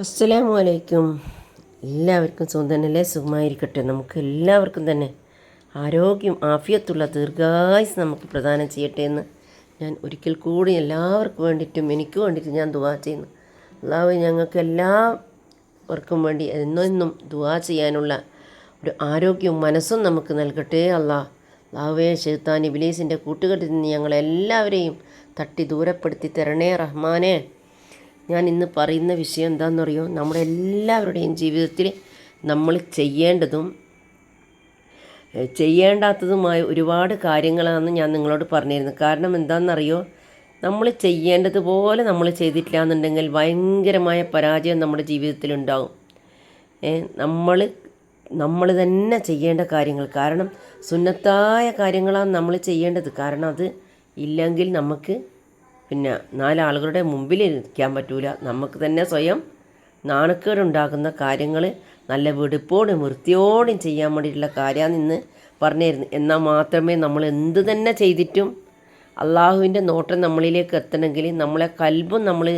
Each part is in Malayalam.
അസ്സലാമു അലൈക്കും എല്ലാവർക്കും സുഖം തന്നെയല്ലേ? സുഖമായിരിക്കട്ടെ. നമുക്ക് എല്ലാവർക്കും തന്നെ ആരോഗ്യം ആഫിയത്തുള്ള ദീർഘായുസ് നമുക്ക് പ്രദാനം ചെയ്യട്ടെ എന്ന് ഞാൻ ഒരിക്കൽ കൂടി എല്ലാവർക്കും വേണ്ടിയിട്ടും എനിക്ക് വേണ്ടിയിട്ട് ഞാൻ ദുവാ ചെയ്യുന്നു. അള്ളാഹു ഞങ്ങൾക്ക് എല്ലാവർക്കും വേണ്ടി എന്നെന്നും ദുവാ ചെയ്യാനുള്ള ഒരു ആരോഗ്യവും മനസ്സും നമുക്ക് നൽകട്ടെ അല്ലാ അള്ളാഹുവേ ഷെയ്ത്താൻ ഇബിലീസിന്റെ കൂട്ടുകെട്ടിൽ നിന്ന് ഞങ്ങളെല്ലാവരെയും തട്ടി ദൂരപ്പെടുത്തി തരണേ റഹ്മാനെ. ഞാൻ ഇന്ന് പറയുന്ന വിഷയം എന്താണെന്നറിയോ? നമ്മുടെ എല്ലാവരുടെയും ജീവിതത്തിൽ നമ്മൾ ചെയ്യേണ്ടതും ചെയ്യേണ്ടാത്തതുമായ ഒരുപാട് കാര്യങ്ങളാണ് ഞാൻ നിങ്ങളോട് പറഞ്ഞിരുന്നത്. കാരണം എന്താണെന്നറിയോ? നമ്മൾ ചെയ്യേണ്ടതുപോലെ നമ്മൾ ചെയ്തിട്ടില്ല എന്നുണ്ടെങ്കിൽ ഭയങ്കരമായ പരാജയം നമ്മുടെ ജീവിതത്തിൽ ഉണ്ടാകും നമ്മൾ നമ്മൾ തന്നെ ചെയ്യേണ്ട കാര്യങ്ങൾ. കാരണം സുന്നത്തായ കാര്യങ്ങളാണ് നമ്മൾ ചെയ്യേണ്ടത്. കാരണം അത് ഇല്ലെങ്കിൽ നമുക്ക് പിന്നെ നാലാളുകളുടെ മുമ്പിൽ ഇരിക്കാൻ പറ്റൂല. നമുക്ക് തന്നെ സ്വയം നാണക്കേടുണ്ടാക്കുന്ന കാര്യങ്ങൾ നല്ല വെടുപ്പോടും വൃത്തിയോടും ചെയ്യാൻ വേണ്ടിയിട്ടുള്ള കാര്യമാണ് ഇന്ന് പറഞ്ഞിരുന്നു. എന്നാൽ മാത്രമേ നമ്മൾ എന്ത് തന്നെ ചെയ്തിട്ടും അള്ളാഹുവിന്റെ നോട്ടം നമ്മളിലേക്ക് എത്തണമെങ്കിൽ നമ്മളെ കൽബും നമ്മൾ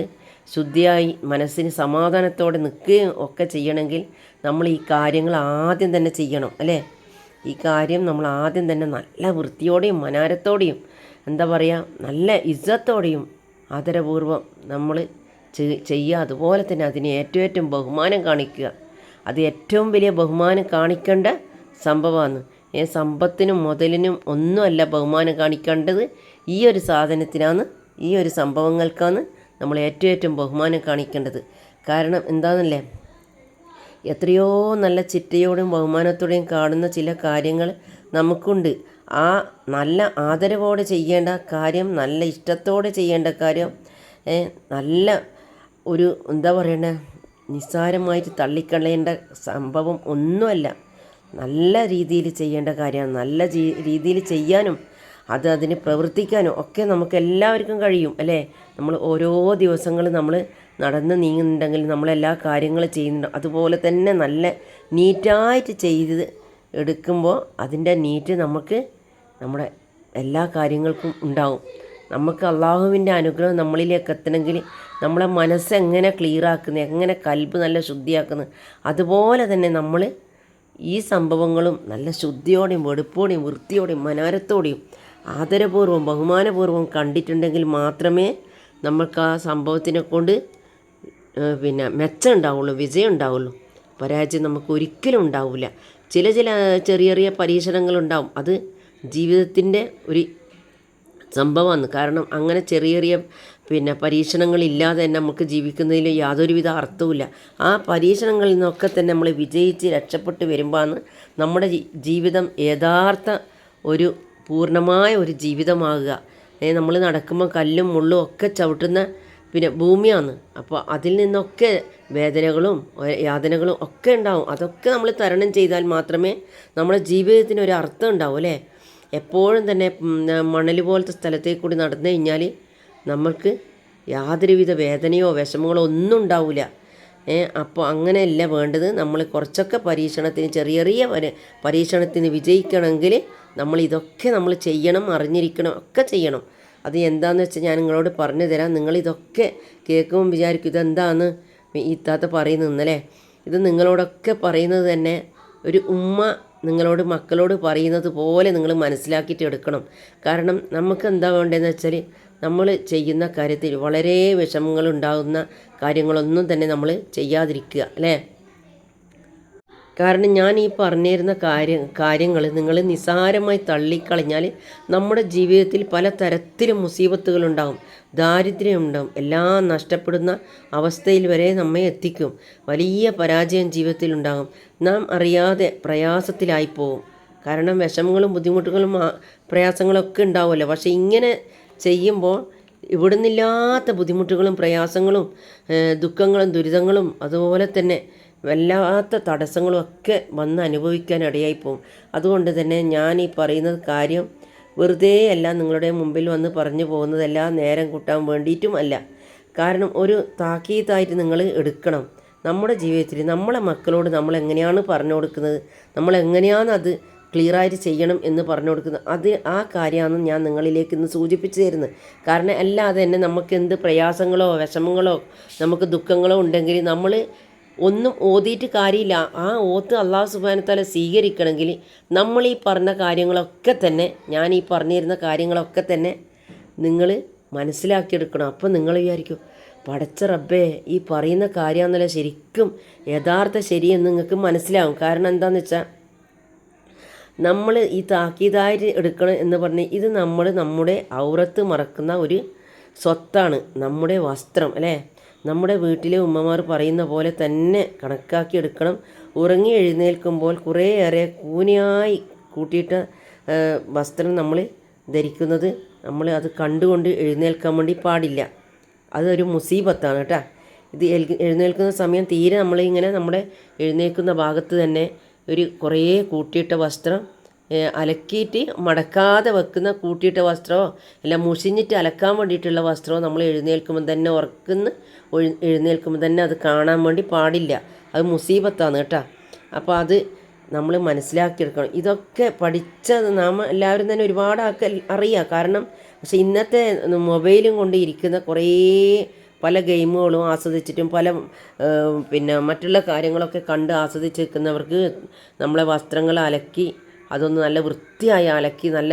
ശുദ്ധിയായി മനസ്സിന് സമാധാനത്തോടെ നിൽക്കുകയും ഒക്കെ ചെയ്യണമെങ്കിൽ നമ്മൾ ഈ കാര്യങ്ങൾ ആദ്യം തന്നെ ചെയ്യണം അല്ലേ? ഈ കാര്യം നമ്മൾ ആദ്യം തന്നെ നല്ല വൃത്തിയോടെയും മനാരത്തോടെയും എന്താ പറയുക നല്ല ഇജ്ജത്തോടെയും ആദരപൂർവം നമ്മൾ ചെയ്യുക അതുപോലെ തന്നെ അതിന് ഏറ്റവും ഏറ്റവും ബഹുമാനം കാണിക്കുക. അത് ഏറ്റവും വലിയ ബഹുമാനം കാണിക്കേണ്ട സംഭവമാണ് ഏ സമ്പത്തിനും മുതലിനും ഒന്നുമല്ല ബഹുമാനം കാണിക്കേണ്ടത് ഈ ഒരു സാധനത്തിനാണ് ഈ ഒരു സംഭവങ്ങൾക്കാണ് നമ്മൾ ഏറ്റവും ഏറ്റവും ബഹുമാനം കാണിക്കേണ്ടത്. കാരണം എന്താണെന്നല്ലേ എത്രയോ നല്ല ചിട്ടയോടും ബഹുമാനത്തോടെയും കാണുന്ന ചില കാര്യങ്ങൾ നമുക്കുണ്ട്. ആ നല്ല ആദരവോടെ ചെയ്യേണ്ട കാര്യം നല്ല ഇഷ്ടത്തോടെ ചെയ്യേണ്ട കാര്യം നല്ല ഒരു എന്താ പറയണ്ടേ നിസ്സാരമായിട്ട് തള്ളിക്കളയേണ്ട സംഭവം ഒന്നുമല്ല. നല്ല രീതിയിൽ ചെയ്യേണ്ട കാര്യമാണ്. നല്ല രീതിയിൽ ചെയ്യാനും അത് അതിന് പ്രവർത്തിക്കാനും ഒക്കെ നമുക്ക് എല്ലാവർക്കും കഴിയും അല്ലേ? നമ്മൾ ഓരോ ദിവസങ്ങളും നമ്മൾ നടന്ന് നീങ്ങുന്നുണ്ടെങ്കിൽ നമ്മളെല്ലാ കാര്യങ്ങളും ചെയ്യുന്നുണ്ട്. അതുപോലെ തന്നെ നല്ല നീറ്റായിട്ട് ചെയ്ത് എടുക്കുമ്പോൾ അതിന്റെ നീറ്റ് നമുക്ക് നമ്മുടെ എല്ലാ കാര്യങ്ങൾക്കും ഉണ്ടാവും. നമുക്ക് അള്ളാഹുവിന്റെ അനുഗ്രഹം നമ്മളിലേക്ക് എത്തണമെങ്കിൽ നമ്മളെ മനസ്സ് എങ്ങനെ ക്ലിയർ ആക്കുന്നത് എങ്ങനെ കൽബ് നല്ല ശുദ്ധിയാക്കുന്നത് അതുപോലെ തന്നെ നമ്മൾ ഈ സംഭവങ്ങളും നല്ല ശുദ്ധിയോടെയും വെടുപ്പോടെയും വൃത്തിയോടെയും മനാരത്തോടെയും ആദരപൂർവം ബഹുമാനപൂർവം കണ്ടിട്ടുണ്ടെങ്കിൽ മാത്രമേ നമ്മൾക്ക് ആ സംഭവത്തിനെ കൊണ്ട് പിന്നെ മെച്ചം ഉണ്ടാവുള്ളൂ വിജയം ഉണ്ടാവുള്ളൂ. പരാജയം നമുക്ക് ഒരിക്കലും ഉണ്ടാവില്ല. ചില ചില ചെറിയ ചെറിയ പരീക്ഷണങ്ങളുണ്ടാവും അത് ജീവിതത്തിന്റെ ഒരു സംഭവമാണ്. കാരണം അങ്ങനെ ചെറിയ ചെറിയ പിന്നെ പരീക്ഷണങ്ങളില്ലാതെ തന്നെ നമുക്ക് ജീവിക്കുന്നതിൽ യാതൊരുവിധ അർത്ഥവുമില്ല. ആ പരീക്ഷണങ്ങളിൽ നിന്നൊക്കെ തന്നെ നമ്മൾ വിജയിച്ച് രക്ഷപ്പെട്ട് വരുമ്പോഴാണ് നമ്മുടെ ജീവിതം യഥാർത്ഥ ഒരു പൂർണമായ ഒരു ജീവിതമാകുക. നമ്മൾ നടക്കുമ്പോൾ കല്ലും മുള്ളും ഒക്കെ ചവിട്ടുന്ന പിന്നെ ഭൂമിയാണ്. അപ്പോൾ അതിൽ നിന്നൊക്കെ വേദനകളും യാതനകളും ഒക്കെ ഉണ്ടാവും. അതൊക്കെ നമ്മൾ തരണം ചെയ്താൽ മാത്രമേ നമ്മുടെ ജീവിതത്തിന് ഒരു അർത്ഥം ഉണ്ടാവും അല്ലേ? എപ്പോഴും തന്നെ മണൽ പോലത്തെ സ്ഥലത്തേക്ക് കൂടി നടന്നു കഴിഞ്ഞാൽ നമ്മൾക്ക് യാതൊരുവിധ വേദനയോ വിഷമങ്ങളോ ഒന്നും ഉണ്ടാവില്ല അപ്പോൾ അങ്ങനെയല്ല വേണ്ടത്. നമ്മൾ കുറച്ചൊക്കെ പരീക്ഷണത്തിന് ചെറിയ ചെറിയ പരി- പരീക്ഷണത്തിന് വിജയിക്കണമെങ്കിൽ നമ്മൾ ഇതൊക്കെ നമ്മൾ ചെയ്യണം അറിഞ്ഞിരിക്കണം ഒക്കെ ചെയ്യണം. അത് എന്താണെന്ന് വെച്ചാൽ ഞാൻ നിങ്ങളോട് പറഞ്ഞു തരാം. നിങ്ങളിതൊക്കെ കേൾക്കുമ്പോൾ വിചാരിക്കും ഇതെന്താന്ന് ഈ താത്ത പറയുന്നത് ഇത് നിങ്ങളോടൊക്കെ പറയുന്നത് തന്നെ ഒരു ഉമ്മ നിങ്ങളോട് മക്കളോട് പറയുന്നത് പോലെ നിങ്ങൾ മനസ്സിലാക്കിയിട്ട് എടുക്കണം. കാരണം നമുക്ക് എന്താ വേണ്ടതെന്ന് വെച്ചാൽ നമ്മൾ ചെയ്യുന്ന കാര്യത്തിൽ വളരെ വിഷമങ്ങളുണ്ടാകുന്ന കാര്യങ്ങളൊന്നും തന്നെ നമ്മൾ ചെയ്യാതിരിക്കുക അല്ലേ? കാരണം ഞാൻ ഈ പറഞ്ഞിരുന്ന കാര്യം കാര്യങ്ങൾ നിങ്ങൾ നിസ്സാരമായി തള്ളിക്കളഞ്ഞാൽ നമ്മുടെ ജീവിതത്തിൽ പല തരത്തിലും മുസീബത്തുകളുണ്ടാകും ദാരിദ്ര്യം ഉണ്ടാകും എല്ലാം നഷ്ടപ്പെടുന്ന അവസ്ഥയിൽ വരെ നമ്മെ എത്തിക്കും. വലിയ പരാജയം ജീവിതത്തിൽ ഉണ്ടാകും നാം അറിയാതെ പ്രയാസത്തിലായി പോകും കാരണം വിഷമങ്ങളും ബുദ്ധിമുട്ടുകളും പ്രയാസങ്ങളൊക്കെ ഉണ്ടാവുമല്ലോ. പക്ഷേ ഇങ്ങനെ ചെയ്യുമ്പോൾ ഇവിടുന്നില്ലാത്ത ബുദ്ധിമുട്ടുകളും പ്രയാസങ്ങളും ദുഃഖങ്ങളും ദുരിതങ്ങളും അതുപോലെ തന്നെ വല്ലാത്ത തടസ്സങ്ങളും ഒക്കെ വന്ന് അനുഭവിക്കാൻ ഇടയായി പോകും അതുകൊണ്ട് തന്നെ ഞാൻ ഈ പറയുന്ന കാര്യം വെറുതെ അല്ല നിങ്ങളുടെ മുമ്പിൽ വന്ന് പറഞ്ഞു പോകുന്നതല്ല നേരം കൂട്ടാൻ വേണ്ടിയിട്ടും അല്ല. കാരണം ഒരു താക്കീതായിട്ട് നിങ്ങൾ എടുക്കണം. നമ്മുടെ ജീവിതത്തിൽ നമ്മളെ മക്കളോട് നമ്മൾ എങ്ങനെയാണ് പറഞ്ഞു കൊടുക്കുന്നത്? നമ്മൾ എങ്ങനെയാണ് അത് ക്ലിയറായിട്ട് ചെയ്യണം എന്ന് പറഞ്ഞു കൊടുക്കുന്നത്? അത് ആ കാര്യമാണ് ഞാൻ നിങ്ങളിലേക്ക് ഇന്ന് സൂചിപ്പിച്ചു തരുന്നത്. കാരണം അല്ലാതെ തന്നെ നമുക്ക് എന്ത് പ്രയാസങ്ങളോ വിഷമങ്ങളോ നമുക്ക് ദുഃഖങ്ങളോ ഉണ്ടെങ്കിൽ നമ്മൾ ഒന്നും ഓതിയിട്ട് കാര്യമില്ല. ആ ഓത്ത് അള്ളാഹു സുബാനത്താല സ്വീകരിക്കണമെങ്കിൽ നമ്മൾ ഈ പറഞ്ഞ കാര്യങ്ങളൊക്കെ തന്നെ ഞാൻ ഈ പറഞ്ഞിരുന്ന കാര്യങ്ങളൊക്കെ തന്നെ നിങ്ങൾ മനസ്സിലാക്കിയെടുക്കണം. അപ്പം നിങ്ങൾ വിചാരിക്കും പടച്ച റബ്ബേ ഈ പറയുന്ന കാര്യമാണെന്നല്ല ശരിക്കും യഥാർത്ഥ ശരിയെന്ന് നിങ്ങൾക്ക് മനസ്സിലാവും. കാരണം എന്താണെന്ന് വെച്ചാൽ നമ്മൾ ഈ താക്കീതായിട്ട് എടുക്കണം എന്ന് പറഞ്ഞ് ഇത് നമ്മൾ നമ്മുടെ ഔറത്ത് മറക്കുന്ന ഒരു സ്വത്താണ് നമ്മുടെ വസ്ത്രം അല്ലേ? നമ്മുടെ വീട്ടിലെ ഉമ്മമാർ പറയുന്ന പോലെ തന്നെ കണക്കാക്കി എടുക്കണം ഉറങ്ങി എഴുന്നേൽക്കുമ്പോൾ കുറേയേറെ കൂനിയായി കൂട്ടിയിട്ട വസ്ത്രം നമ്മൾ ധരിക്കുന്നത് നമ്മൾ അത് കണ്ടുകൊണ്ട് എഴുന്നേൽക്കാൻ വേണ്ടി പാടില്ല. അതൊരു മുസീബത്താണ് കേട്ടോ. ഇത് എഴുന്നേൽക്കുന്ന സമയം തീരെ നമ്മളിങ്ങനെ നമ്മുടെ എഴുന്നേൽക്കുന്ന ഭാഗത്ത് തന്നെ ഒരു കുറേ കൂട്ടിയിട്ട വസ്ത്രം അലക്കിയിട്ട് മടക്കാതെ വെക്കുന്ന കൂട്ടിയിട്ട വസ്ത്രമോ അല്ല മുഷിഞ്ഞിട്ട് അലക്കാൻ വേണ്ടിയിട്ടുള്ള വസ്ത്രമോ നമ്മൾ എഴുന്നേൽക്കുമ്പോൾ തന്നെ ഉറക്കുന്ന. എഴുന്നേൽക്കുമ്പോൾ തന്നെ അത് കാണാൻ വേണ്ടി പാടില്ല. അത് മുസീബത്താണ് കേട്ടോ. അപ്പോൾ അത് നമ്മൾ മനസ്സിലാക്കിയെടുക്കണം. ഇതൊക്കെ പഠിച്ചത് നാം എല്ലാവരും തന്നെ ഒരുപാട് ആൾക്ക് അറിയാം. കാരണം പക്ഷെ ഇന്നത്തെ മൊബൈലും കൊണ്ട് ഇരിക്കുന്ന കുറേ പല ഗെയിമുകളും ആസ്വദിച്ചിട്ടും പല പിന്നെ മറ്റുള്ള കാര്യങ്ങളൊക്കെ കണ്ട് ആസ്വദിച്ച് നിൽക്കുന്നവർക്ക് നമ്മളെ വസ്ത്രങ്ങൾ അലക്കി അതൊന്ന് നല്ല വൃത്തിയായി അലക്കി നല്ല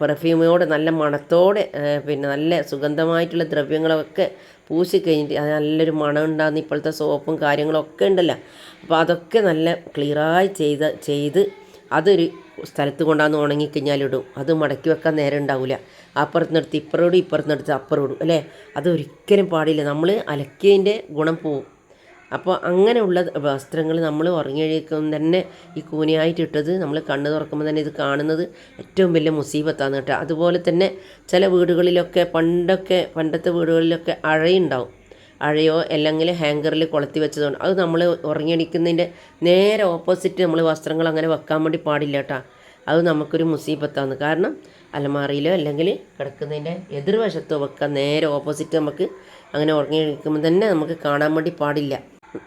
പെർഫ്യൂമോടെ നല്ല മണത്തോടെ പിന്നെ നല്ല സുഗന്ധമായിട്ടുള്ള ദ്രവ്യങ്ങളൊക്കെ പൂശി കഴിഞ്ഞിട്ട് അത് നല്ലൊരു മണം ഉണ്ടാകുന്ന ഇപ്പോഴത്തെ സോപ്പും കാര്യങ്ങളൊക്കെ ഉണ്ടല്ലോ. അപ്പോൾ അതൊക്കെ നല്ല ക്ലിയറായി ചെയ്ത് ചെയ്ത് അതൊരു സ്ഥലത്ത് കൊണ്ടാന്ന് ഉണങ്ങിക്കഴിഞ്ഞാലിടും അത് മടക്കി വെക്കാൻ നേരം ഉണ്ടാവില്ല. അപ്പുറത്തുനിന്നെടുത്ത് ഇപ്പുറോടും അപ്പുറം അപ്പുറോടും അല്ലേ? അതൊരിക്കലും പാടില്ല. നമ്മൾ അലക്കിയതിന്റെ ഗുണം പോവും. അപ്പോൾ അങ്ങനെയുള്ള വസ്ത്രങ്ങൾ നമ്മൾ ഉറങ്ങിയഴിക്കും തന്നെ ഈ കൂനിയായിട്ട് ഇട്ടത് നമ്മൾ കണ്ണ് തുറക്കുമ്പോൾ തന്നെ ഇത് കാണുന്നത് ഏറ്റവും വലിയ മുസീബത്താണ് കേട്ടോ. അതുപോലെ തന്നെ ചില വീടുകളിലൊക്കെ പണ്ടൊക്കെ പണ്ടത്തെ വീടുകളിലൊക്കെ അഴയുണ്ടാവും. അഴയോ അല്ലെങ്കിൽ ഹാങ്കറിൽ കൊളുത്തി വെച്ചതുകൊണ്ട് അത് നമ്മൾ ഉറങ്ങിയടിക്കുന്നതിന്റെ നേരെ ഓപ്പോസിറ്റ് നമ്മൾ വസ്ത്രങ്ങൾ അങ്ങനെ വെക്കാൻ വേണ്ടി പാടില്ല കേട്ടോ. അത് നമുക്കൊരു മുസീബത്താണ്. കാരണം അലമാറിയിലോ അല്ലെങ്കിൽ കിടക്കുന്നതിന്റെ എതിർവശത്തോ വെക്കാൻ നേരെ ഓപ്പോസിറ്റ് നമുക്ക് അങ്ങനെ ഉറങ്ങി കഴിക്കുമ്പോൾ തന്നെ നമുക്ക് കാണാൻ വേണ്ടി പാടില്ല.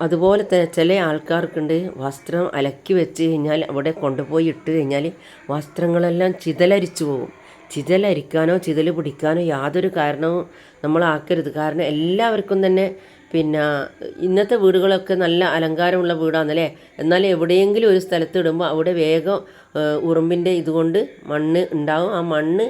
അതുപോലെ തന്നെ ചില ആൾക്കാർക്കുണ്ട് വസ്ത്രം അലക്കി വെച്ച് കഴിഞ്ഞാൽ അവിടെ കൊണ്ടുപോയി ഇട്ട് കഴിഞ്ഞാൽ വസ്ത്രങ്ങളെല്ലാം ചിതലരിച്ചു പോകും. ചിതലരിക്കാനോ ചിതൽ പിടിക്കാനോ യാതൊരു കാരണവും നമ്മൾ ആക്കരുത്. കാരണം എല്ലാവർക്കും തന്നെ പിന്നെ ഇന്നത്തെ വീടുകളൊക്കെ നല്ല അലങ്കാരമുള്ള വീടാണല്ലേ? എന്നാൽ എവിടെയെങ്കിലും ഒരു സ്ഥലത്ത് ഇടുമ്പോൾ അവിടെ വേഗം ഉറുമ്പിന്റെ ഇതുകൊണ്ട് മണ്ണ് ഉണ്ടാവും. ആ മണ്ണ്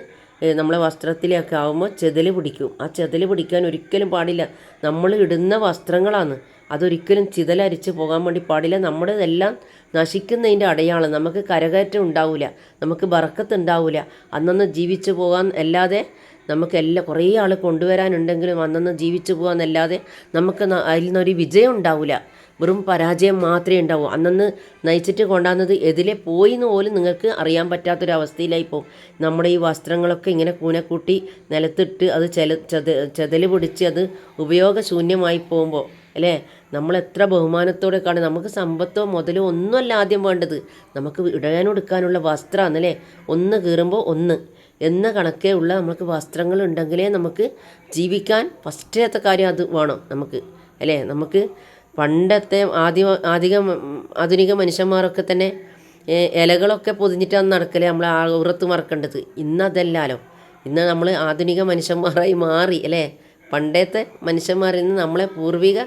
നമ്മളെ വസ്ത്രത്തിലൊക്കെ ആകുമ്പോൾ ചെതൽ പിടിക്കും. ആ ചെതൽ പിടിക്കാൻ ഒരിക്കലും പാടില്ല. നമ്മൾ ഇടുന്ന വസ്ത്രങ്ങളാണ് അതൊരിക്കലും ചിതലരിച്ച് പോകാൻ വേണ്ടി പാടില്ല. നമ്മുടെ എല്ലാം നശിക്കുന്നതിന്റെ അടയാളം നമുക്ക് കരകയറ്റം ഉണ്ടാവില്ല നമുക്ക് ബറക്കത്ത് ഉണ്ടാവില്ല അന്നന്ന് ജീവിച്ചു പോകാൻ അല്ലാതെ നമുക്ക് എല്ലാ കുറേ ആൾ കൊണ്ടുവരാനുണ്ടെങ്കിലും അന്നന്ന് ജീവിച്ചു പോകാന്നല്ലാതെ നമുക്ക് അതിൽ നിന്നൊരു വിജയം ഉണ്ടാവില്ല വെറും പരാജയം മാത്രമേ ഉണ്ടാവൂ. അന്നന്ന് നയിച്ചിട്ട് കൊണ്ടാന്നത് എതിലെ പോയി എന്ന് പോലും നിങ്ങൾക്ക് അറിയാൻ പറ്റാത്തൊരവസ്ഥയിലായി പോകും നമ്മുടെ ഈ വസ്ത്രങ്ങളൊക്കെ ഇങ്ങനെ കൂനക്കൂട്ടി നിലത്തിട്ട് അത് ചെല ചെതൽ പിടിച്ച് അത് ഉപയോഗശൂന്യമായി പോകുമ്പോൾ അല്ലേ? നമ്മൾ എത്ര ബഹുമാനത്തോടെ കാണും നമുക്ക് സമ്പത്തോ മുതലോ ഒന്നുമല്ല ആദ്യം വേണ്ടത്. നമുക്ക് ഇടാനൊടുക്കാനുള്ള വസ്ത്രമാണ് അല്ലേ? ഒന്ന് കീറുമ്പോൾ ഒന്ന്. എന്ന കണക്കേ ഉള്ള നമുക്ക് വസ്ത്രങ്ങൾ ഉണ്ടെങ്കിലേ നമുക്ക് ജീവിക്കാൻ ഫസ്റ്റത്തെ കാര്യം അത് വേണം നമുക്ക്. അല്ലേ? നമുക്ക് പണ്ടത്തെ ആദ്യ ആധികം ആധുനിക മനുഷ്യന്മാരൊക്കെ തന്നെ ഇലകളൊക്കെ പൊതിഞ്ഞിട്ടാണ് നടക്കലേ നമ്മൾ ഉറത്ത് മറക്കേണ്ടത്. ഇന്നതല്ലാലോ ഇന്ന് നമ്മൾ ആധുനിക മനുഷ്യന്മാരായി മാറി അല്ലേ? പണ്ടത്തെ മനുഷ്യന്മാരിൽ നിന്ന് നമ്മളെ പൂർവിക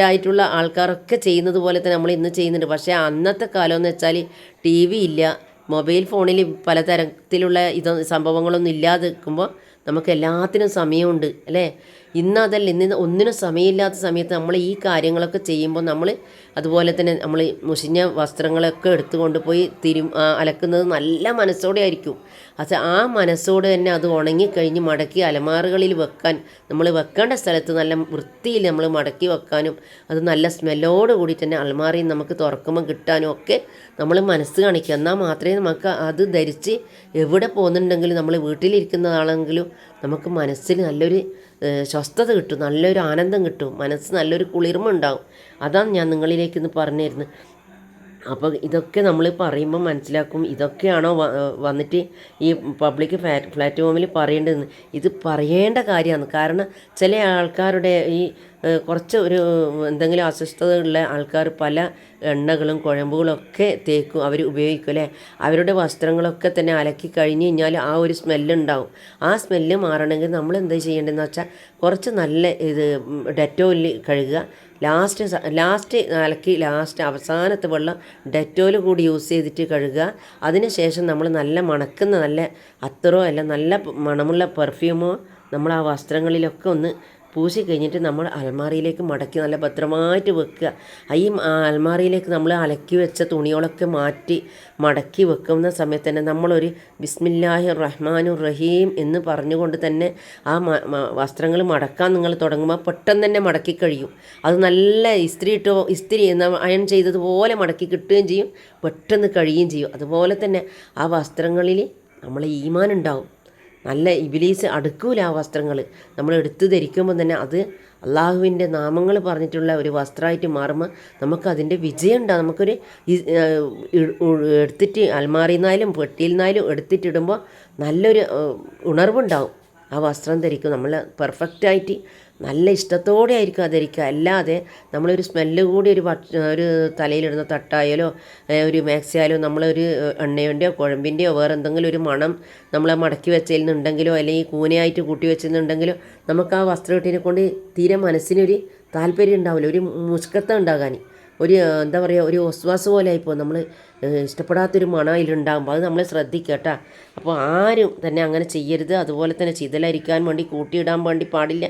രായിട്ടുള്ള ആൾക്കാരൊക്കെ ചെയ്യുന്നത് പോലെ തന്നെ നമ്മൾ ഇന്ന് ചെയ്യുന്നുണ്ട്. പക്ഷേ അന്നത്തെ കാലം എന്ന് വെച്ചാൽ ടി വി ഇല്ല. മൊബൈൽ ഫോണിൽ പലതരത്തിലുള്ള ഇത് സംഭവങ്ങളൊന്നും ഇല്ലാതെ നിൽക്കുമ്പോൾ നമുക്ക് എല്ലാത്തിനും സമയമുണ്ട് അല്ലേ? ഇന്ന് അതല്ല ഇന്ന് ഒന്നിനും സമയമില്ലാത്ത സമയത്ത് നമ്മൾ ഈ കാര്യങ്ങളൊക്കെ ചെയ്യുമ്പോൾ നമ്മൾ അതുപോലെ തന്നെ നമ്മൾ മുഷിഞ്ഞ വസ്ത്രങ്ങളൊക്കെ എടുത്തു കൊണ്ടുപോയി തിരു അലക്കുന്നത് നല്ല മനസ്സോടെ ആയിരിക്കും അത് ആ മനസ്സോടെ തന്നെ അത് ഉണങ്ങിക്കഴിഞ്ഞ് മടക്കി അലമാറുകളിൽ വെക്കാൻ നമ്മൾ വെക്കേണ്ട സ്ഥലത്ത് നല്ല വൃത്തിയിൽ നമ്മൾ മടക്കി വെക്കാനും അത് നല്ല സ്മെല്ലോട് കൂടി തന്നെ അലമാറി നമുക്ക് തുറക്കുമ്പോൾ കിട്ടാനും ഒക്കെ നമ്മൾ മനസ്സ് കാണിക്കുക എന്നാൽ മാത്രമേ നമുക്ക് അത് ധരിച്ച് എവിടെ പോകുന്നുണ്ടെങ്കിലും നമ്മൾ വീട്ടിലിരിക്കുന്നതാണെങ്കിലും നമുക്ക് മനസ്സിൽ നല്ലൊരു സ്വസ്ഥത കിട്ടും നല്ലൊരു ആനന്ദം കിട്ടും മനസ്സ് നല്ലൊരു കുളിർമ ഉണ്ടാവും അതാണ് ഞാൻ നിങ്ങളിലേക്ക് ഇന്ന് പറഞ്ഞു തരുന്നത്. അപ്പോൾ ഇതൊക്കെ നമ്മൾ പറയുമ്പോൾ മനസ്സിലാക്കും. ഇതൊക്കെയാണോ വന്നിട്ട് ഈ പബ്ലിക് പ്ലാറ്റ്ഫോമിൽ പറയേണ്ടതെന്ന്. ഇത് പറയേണ്ട കാര്യമാണ്. കാരണം ചില ആൾക്കാരുടെ ഈ കുറച്ച് ഒരു എന്തെങ്കിലും അസ്വസ്ഥതയുള്ള ആൾക്കാർ പല എണ്ണകളും കുഴമ്പുകളും ഒക്കെ തേക്കും അവർ ഉപയോഗിക്കും അല്ലേ? അവരുടെ വസ്ത്രങ്ങളൊക്കെ തന്നെ അലക്കി കഴിഞ്ഞ് കഴിഞ്ഞാൽ ആ ഒരു സ്മെല്ലുണ്ടാവും ആ സ്മെല്ല് മാറണമെങ്കിൽ നമ്മൾ എന്താ ചെയ്യേണ്ടതെന്ന് വെച്ചാൽ കുറച്ച് നല്ല ഇത് ഡെറ്റോയിൽ കഴുകുക. ലാസ്റ്റ് ലാസ്റ്റ് അലക്കി ലാസ്റ്റ് അവസാനത്തെ വെള്ളം ഡെറ്റോൽ കൂടി യൂസ് ചെയ്തിട്ട് കഴുകുക. അതിനുശേഷം നമ്മൾ നല്ല മണക്കുന്ന നല്ല അത്തറോ അല്ല നല്ല മണമുള്ള പെർഫ്യൂമോ നമ്മൾ ആ വസ്ത്രങ്ങളിലൊക്കെ ഒന്ന് പൂശി കഴിഞ്ഞിട്ട് നമ്മൾ അലമാറിയിലേക്ക് മടക്കി നല്ല ഭദ്രമായിട്ട് വെക്കുക. ഈ അലമാറിയിലേക്ക് നമ്മൾ അലക്കി വെച്ച തുണികളൊക്കെ മാറ്റി മടക്കി വെക്കുന്ന സമയത്ത് തന്നെ നമ്മളൊരു ബിസ്മില്ലാഹി റഹ്മാനു റഹീം എന്ന് പറഞ്ഞുകൊണ്ട് തന്നെ ആ വസ്ത്രങ്ങൾ മടക്കാൻ നിങ്ങൾ തുടങ്ങുമ്പോൾ പെട്ടെന്ന് തന്നെ മടക്കി കഴിയും. അത് നല്ല ഇസ്തിരി ഇട്ടോ ഇസ്തിരി അയൺ ചെയ്തതുപോലെ മടക്കി കിട്ടുകയും ചെയ്യും. പെട്ടെന്ന് കഴിയുകയും ചെയ്യും. അതുപോലെ തന്നെ ആ വസ്ത്രങ്ങളിൽ നമ്മൾ ഈമാൻ ഉണ്ടാവും നല്ല ഇബിലീസ് അടുക്കൂല ആ വസ്ത്രങ്ങൾ നമ്മൾ എടുത്തു ധരിക്കുമ്പോൾ തന്നെ അത് അള്ളാഹുവിന്റെ നാമങ്ങൾ പറഞ്ഞിട്ടുള്ള ഒരു വസ്ത്രമായിട്ട് മാറുമ്പോൾ നമുക്ക് അതിന്റെ വിജയം ഉണ്ടാകും നമുക്കൊരു എടുത്തിട്ട് അൽമാറിയിൽ നിന്നായാലും പെട്ടിയിൽ നിന്നായാലും എടുത്തിട്ടിടുമ്പോൾ നല്ലൊരു ഉണർവുണ്ടാവും. ആ വസ്ത്രം ധരിക്കും നമ്മൾ പെർഫെക്റ്റായിട്ട് നല്ല ഇഷ്ടത്തോടെ ആയിരിക്കും അത് ധരിക്കുക. അല്ലാതെ നമ്മളൊരു സ്മെല്ല് കൂടി ഒരു ഭക്ഷ ഒരു തലയിലിടുന്ന തട്ടായാലോ ഒരു മാക്സി ആയാലോ നമ്മളൊരു എണ്ണയുടെയോ കുഴമ്പിന്റെയോ വേറെ എന്തെങ്കിലും ഒരു മണം നമ്മളെ മടക്കി വെച്ചതിൽ നിന്നുണ്ടെങ്കിലോ അല്ലെങ്കിൽ കൂനയായിട്ട് കൂട്ടി വെച്ചിരുന്നുണ്ടെങ്കിലോ നമുക്ക് ആ വസ്ത്രം ഇട്ടിനെ കൊണ്ട് തീരെ മനസ്സിനൊരു താല്പര്യം ഉണ്ടാവില്ല. ഒരു മുഷ്കത്തം ഉണ്ടാകാൻ ഒരു എന്താ പറയുക ഒരു ഒസ്വാസ് പോലെ ആയിപ്പോൾ നമ്മൾ ഇഷ്ടപ്പെടാത്തൊരു മണം അതിലുണ്ടാകുമ്പോൾ അത് നമ്മൾ ശ്രദ്ധിക്കട്ടാ കേട്ടോ അപ്പോൾ ആരും തന്നെ അങ്ങനെ ചെയ്യരുത്. അതുപോലെ തന്നെ ചിതലരിക്കാൻ വേണ്ടി കൂട്ടിയിടാൻ വേണ്ടി പാടില്ല.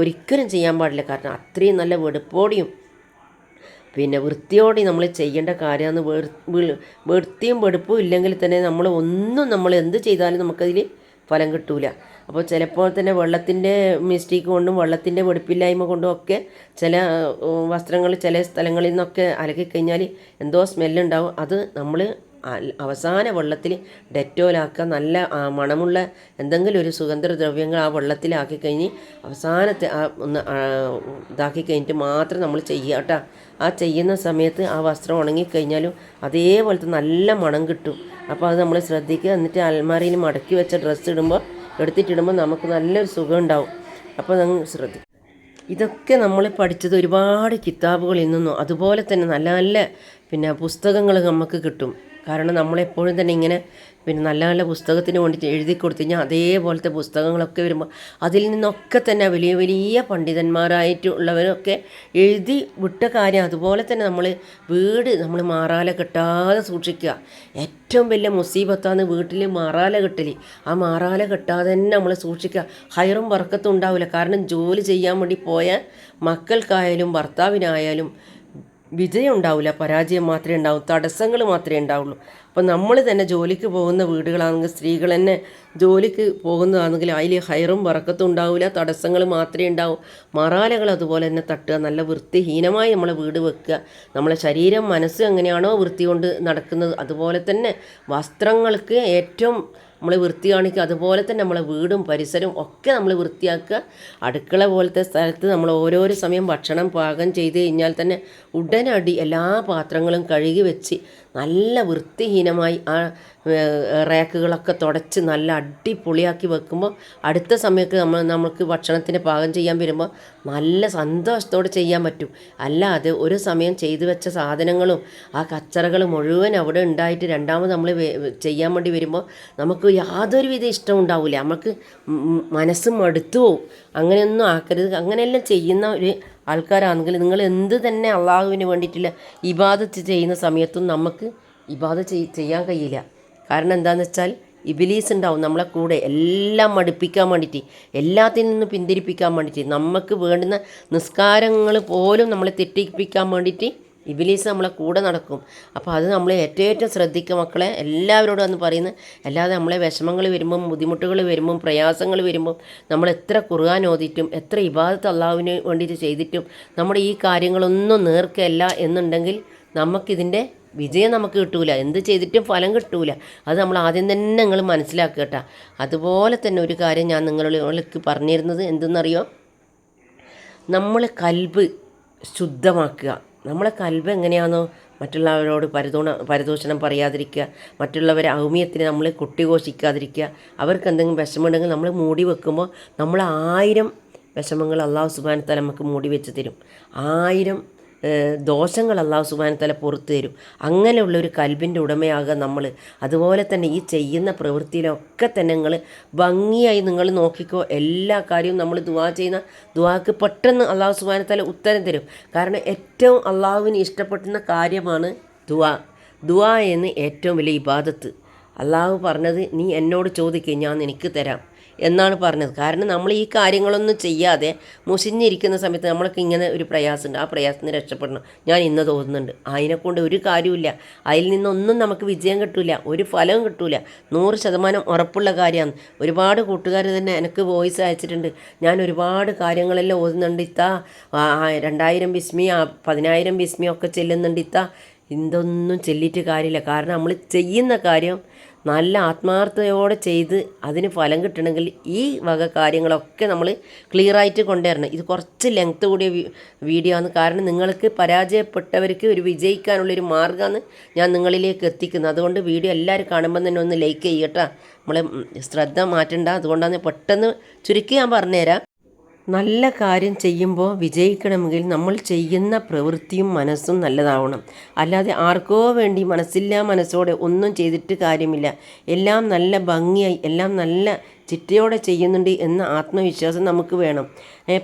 ഒരിക്കലും ചെയ്യാൻ പാടില്ല. കാരണം അത്രയും നല്ല വെടുപ്പോടെയും പിന്നെ വൃത്തിയോടെ നമ്മൾ ചെയ്യേണ്ട കാര്യമാണ്. വൃത്തിയും വെടുപ്പും ഇല്ലെങ്കിൽ തന്നെ നമ്മൾ ഒന്നും നമ്മൾ എന്ത് ചെയ്താലും നമുക്കതിൽ ഫലം കിട്ടൂല. അപ്പോൾ ചിലപ്പോൾ തന്നെ വെള്ളത്തിന്റെ മിസ്റ്റേക്ക് കൊണ്ടും വെള്ളത്തിന്റെ വെടുപ്പില്ലായ്മ കൊണ്ടും ഒക്കെ ചില വസ്ത്രങ്ങൾ ചില സ്ഥലങ്ങളിൽ നിന്നൊക്കെ അലക്കിക്കഴിഞ്ഞാൽ എന്തോ സ്മെല്ലുണ്ടാവും. അത് നമ്മൾ അവസാന വെള്ളത്തിൽ ഡെറ്റോലാക്കുക. നല്ല മണമുള്ള എന്തെങ്കിലും ഒരു സുഗന്ധദ്രവ്യങ്ങൾ ആ വെള്ളത്തിലാക്കി കഴിഞ്ഞ് അവസാനത്തെ ആ ഒന്ന് ഇതാക്കി കഴിഞ്ഞിട്ട് മാത്രം നമ്മൾ ചെയ്യുക കേട്ടോ. ആ ചെയ്യുന്ന സമയത്ത് ആ വസ്ത്രം ഉണങ്ങിക്കഴിഞ്ഞാലും അതേപോലത്തെ നല്ല മണം കിട്ടും. അപ്പോൾ അത് നമ്മൾ ശ്രദ്ധിക്കുക. എന്നിട്ട് അൽമാരിയിൽ മടക്കി വെച്ച ഡ്രസ്സ് ഇടുമ്പോൾ എടുത്തിട്ടിടുമ്പോൾ നമുക്ക് നല്ലൊരു സുഖം ഉണ്ടാവും അപ്പോൾ നിങ്ങൾ ശ്രദ്ധിക്കും ഇതൊക്കെ നമ്മൾ പഠിച്ചത് ഒരുപാട് കിതാബുകളിൽ നിന്നും അതുപോലെ തന്നെ നല്ല നല്ല പിന്നെ പുസ്തകങ്ങൾ നമുക്ക് കിട്ടും. കാരണം നമ്മളെപ്പോഴും തന്നെ ഇങ്ങനെ പിന്നെ നല്ല നല്ല പുസ്തകത്തിന് വേണ്ടിയിട്ട് എഴുതി കൊടുത്തു കഴിഞ്ഞാൽ അതേപോലത്തെ പുസ്തകങ്ങളൊക്കെ വരുമ്പോൾ അതിൽ നിന്നൊക്കെ തന്നെ വലിയ വലിയ പണ്ഡിതന്മാരായിട്ടുള്ളവരൊക്കെ എഴുതി വിട്ട കാര്യം അതുപോലെ തന്നെ നമ്മൾ വീട് നമ്മൾ മാറാല കെട്ടാതെ സൂക്ഷിക്കുക. ഏറ്റവും വലിയ മുസീബത്താണ് വീട്ടിൽ മാറാല കെട്ടൽ. ആ മാറാല കെട്ടാതെ തന്നെ നമ്മൾ സൂക്ഷിക്കുക. ഹയറും വർക്കത്തും ഉണ്ടാവില്ല. കാരണം ജോലി ചെയ്യാൻ വേണ്ടി പോയ മക്കൾക്കായാലും ഭർത്താവിനായാലും വിജയം ഉണ്ടാവില്ല പരാജയം മാത്രമേ ഉണ്ടാവൂ തടസ്സങ്ങൾ മാത്രമേ ഉണ്ടാവുള്ളൂ. അപ്പം നമ്മൾ തന്നെ ജോലിക്ക് പോകുന്ന വീടുകളാണെങ്കിൽ സ്ത്രീകൾ തന്നെ ജോലിക്ക് പോകുന്നതാണെങ്കിൽ അതിൽ ഹൈറും വറക്കത്തും ഉണ്ടാവില്ല തടസ്സങ്ങൾ മാത്രമേ ഉണ്ടാവൂ. മറാലകൾ അതുപോലെ തന്നെ തട്ടുക നല്ല വൃത്തിഹീനമായി നമ്മളെ വീട് വെക്കുക. നമ്മളെ ശരീരം മനസ്സ് എങ്ങനെയാണോ വൃത്തി കൊണ്ട് നടക്കുന്നത് അതുപോലെ തന്നെ വസ്ത്രങ്ങൾക്ക് ഏറ്റവും നമ്മൾ വൃത്തി കാണിക്കുക. അതുപോലെ തന്നെ നമ്മളെ വീടും പരിസരവും ഒക്കെ നമ്മൾ വൃത്തിയാക്കുക. അടുക്കള പോലത്തെ സ്ഥലത്ത് നമ്മൾ ഓരോരോ സമയം ഭക്ഷണം പാകം ചെയ്ത് കഴിഞ്ഞാൽ തന്നെ ഉടനടി എല്ലാ പാത്രങ്ങളും കഴുകി വെച്ച് നല്ല വൃത്തിഹീനമായി ആ റാക്കുകളൊക്കെ തുടച്ച് നല്ല അടിപൊളിയാക്കി വെക്കുമ്പോൾ അടുത്ത സമയത്ത് നമ്മൾ നമുക്ക് ഭക്ഷണത്തിന് പാകം ചെയ്യാൻ വരുമ്പോൾ നല്ല സന്തോഷത്തോടെ ചെയ്യാൻ പറ്റും. അല്ലാതെ ഒരു സമയം ചെയ്തു വെച്ച സാധനങ്ങളും ആ കച്ചറകളും മുഴുവൻ അവിടെ ഉണ്ടായിട്ട് രണ്ടാമത് നമ്മൾ ചെയ്യാൻ വേണ്ടി വരുമ്പോൾ നമുക്ക് യാതൊരു വിധ ഇഷ്ടം ഉണ്ടാവില്ല നമുക്ക് മനസ്സ് മടുത്തു പോവും. അങ്ങനെയൊന്നും ആക്കരുത്. അങ്ങനെയെല്ലാം ചെയ്യുന്ന ഒരു ആൾക്കാരാണെങ്കിൽ നിങ്ങൾ എന്ത് തന്നെ അള്ളാഹുവിന് വേണ്ടിയിട്ടുള്ള ഇബാദത്ത് ചെയ്യുന്ന സമയത്തും നമുക്ക് ഇബാദ ചെയ്യാൻ കഴിയില്ല. കാരണം എന്താണെന്ന് വെച്ചാൽ ഇബിലീസ് ഉണ്ടാവും നമ്മളെ കൂടെ. എല്ലാം മടുപ്പിക്കാൻ വേണ്ടിയിട്ട് എല്ലാത്തിൽ നിന്നും പിന്തിരിപ്പിക്കാൻ വേണ്ടിയിട്ട് നമുക്ക് വേണ്ടുന്ന നിസ്കാരങ്ങൾ പോലും നമ്മളെ തെറ്റിപ്പിക്കാൻ വേണ്ടിയിട്ട് ഇബിലീസ് നമ്മളെ കൂടെ നടക്കും. അപ്പോൾ അത് നമ്മൾ ഏറ്റവും ഏറ്റവും ശ്രദ്ധിക്കുക മക്കളെ. എല്ലാവരോടും അന്ന് പറയുന്നത് അല്ലാതെ നമ്മളെ വിഷമങ്ങൾ വരുമ്പം ബുദ്ധിമുട്ടുകൾ വരുമ്പം പ്രയാസങ്ങൾ വരുമ്പം നമ്മൾ എത്ര കുറുകാൻ ഓതിയിട്ടും എത്ര ഇബാദത്ത് അള്ളാഹുവിന് വേണ്ടിയിട്ട് ചെയ്തിട്ടും നമ്മുടെ ഈ കാര്യങ്ങളൊന്നും നേർക്കല്ല എന്നുണ്ടെങ്കിൽ നമുക്കിതിന്റെ വിജയം നമുക്ക് കിട്ടൂല. എന്ത് ചെയ്തിട്ടും ഫലം കിട്ടൂല. അത് നമ്മൾ ആദ്യം തന്നെ നിങ്ങൾ മനസ്സിലാക്കുക കേട്ടോ. അതുപോലെ തന്നെ ഒരു കാര്യം ഞാൻ നിങ്ങളിലേക്ക് പറഞ്ഞിരുന്നത് എന്തെന്നറിയോ? നമ്മൾ കൽബ് ശുദ്ധമാക്കുക. നമ്മളെ കൽബ് എങ്ങനെയാണോ മറ്റുള്ളവരോട് പരിതോണ പരിദോഷണം പറയാതിരിക്കുക. മറ്റുള്ളവരെ ഔമ്യത്തിന് നമ്മൾ കുട്ടിഘോഷിക്കാതിരിക്കുക. അവർക്ക് എന്തെങ്കിലും വിഷമമുണ്ടെങ്കിൽ നമ്മൾ മൂടി വെക്കുമ്പോൾ നമ്മൾ ആയിരം വിഷമങ്ങൾ അള്ളാഹു സുബാനത്തല നമുക്ക് മൂടി വെച്ച് തരും. ആയിരം ദോഷങ്ങൾ അള്ളാഹു സുബാനത്തല പുറത്തു തരും. അങ്ങനെയുള്ള ഒരു കൽബിന്റെ ഉടമയാകുക നമ്മൾ അതുപോലെ തന്നെ ഈ ചെയ്യുന്ന പ്രവൃത്തിയിലൊക്കെ തന്നെ നിങ്ങൾ ഭംഗിയായി നിങ്ങൾ നോക്കിക്കോ. എല്ലാ കാര്യവും നമ്മൾ ദുവാ ചെയ്യുന്ന ദുവാക്ക് പെട്ടെന്ന് അള്ളാഹു സുബാനത്തല ഉത്തരം തരും. കാരണം ഏറ്റവും അള്ളാഹുവിന് ഇഷ്ടപ്പെടുന്ന കാര്യമാണ് ദുവാ ദുവാ എന്ന് ഏറ്റവും വലിയ ഇബാദത്ത്. അള്ളാഹു പറഞ്ഞത് നീ എന്നോട് ചോദിക്കുക ഞാൻ നിനക്ക് തരാം. എന്നാണ് പറഞ്ഞത്. കാരണം നമ്മൾ ഈ കാര്യങ്ങളൊന്നും ചെയ്യാതെ മുഷിഞ്ഞിരിക്കുന്ന സമയത്ത് നമ്മൾക്ക് ഇങ്ങനെ ഒരു പ്രയാസമുണ്ട്. ആ പ്രയാസത്തിന് രക്ഷപ്പെടണം. ഞാൻ ഇന്ന് തോന്നുന്നുണ്ട്. അതിനെക്കൊണ്ട് ഒരു കാര്യമില്ല അതിൽ നിന്നൊന്നും നമുക്ക് വിജയം കിട്ടില്ല ഒരു ഫലവും കിട്ടില്ല നൂറ് ശതമാനം ഉറപ്പുള്ള കാര്യമാണ്. ഒരുപാട് കൂട്ടുകാർ തന്നെ എനിക്ക് വോയിസ് അയച്ചിട്ടുണ്ട്. ഞാൻ ഒരുപാട് കാര്യങ്ങളെല്ലാം ഓതുന്നുണ്ട് ഇത്താ. രണ്ടായിരം ബിസ്മി പതിനായിരം ബിസ്മി ഒക്കെ ചെല്ലുന്നുണ്ട് ഇത്താ. ഇതൊന്നും ചെല്ലിയിട്ട് കാര്യമില്ല. കാരണം നമ്മൾ ചെയ്യുന്ന കാര്യം നല്ല ആത്മാർത്ഥതയോടെ ചെയ്ത് അതിന് ഫലം കിട്ടണമെങ്കിൽ ഈ വക കാര്യങ്ങളൊക്കെ നമ്മൾ ക്ലിയറായിട്ട് കൊണ്ടുവരണം. ഇത് കുറച്ച് ലെങ്ത്ത് കൂടിയ വീഡിയോ ആണ്. കാരണം നിങ്ങൾക്ക് പരാജയപ്പെട്ടവർക്ക് ഒരു വിജയിക്കാനുള്ളൊരു മാർഗമാണ് ഞാൻ നിങ്ങളിലേക്ക് എത്തിക്കുന്നത്. അതുകൊണ്ട് വീഡിയോ എല്ലാവരും കാണുമ്പോൾ തന്നെ ഒന്ന് ലൈക്ക് ചെയ്യട്ടോ നമ്മളെ ശ്രദ്ധ മാറ്റണ്ട. അതുകൊണ്ടാണ് പെട്ടെന്ന് ചുരുക്കി ഞാൻ പറഞ്ഞുതരാം. നല്ല കാര്യം ചെയ്യുമ്പോൾ വിജയിക്കണമെങ്കിൽ നമ്മൾ ചെയ്യുന്ന പ്രവൃത്തിയും മനസ്സും നല്ലതാവണം. അല്ലാതെ ആർക്കോ വേണ്ടി മനസ്സില്ലാ മനസ്സോടെ ഒന്നും ചെയ്തിട്ട് കാര്യമില്ല. എല്ലാം നല്ല ഭംഗിയായി എല്ലാം നല്ല ചിട്ടയോടെ ചെയ്യുന്നുണ്ട് എന്ന ആത്മവിശ്വാസം നമുക്ക് വേണം.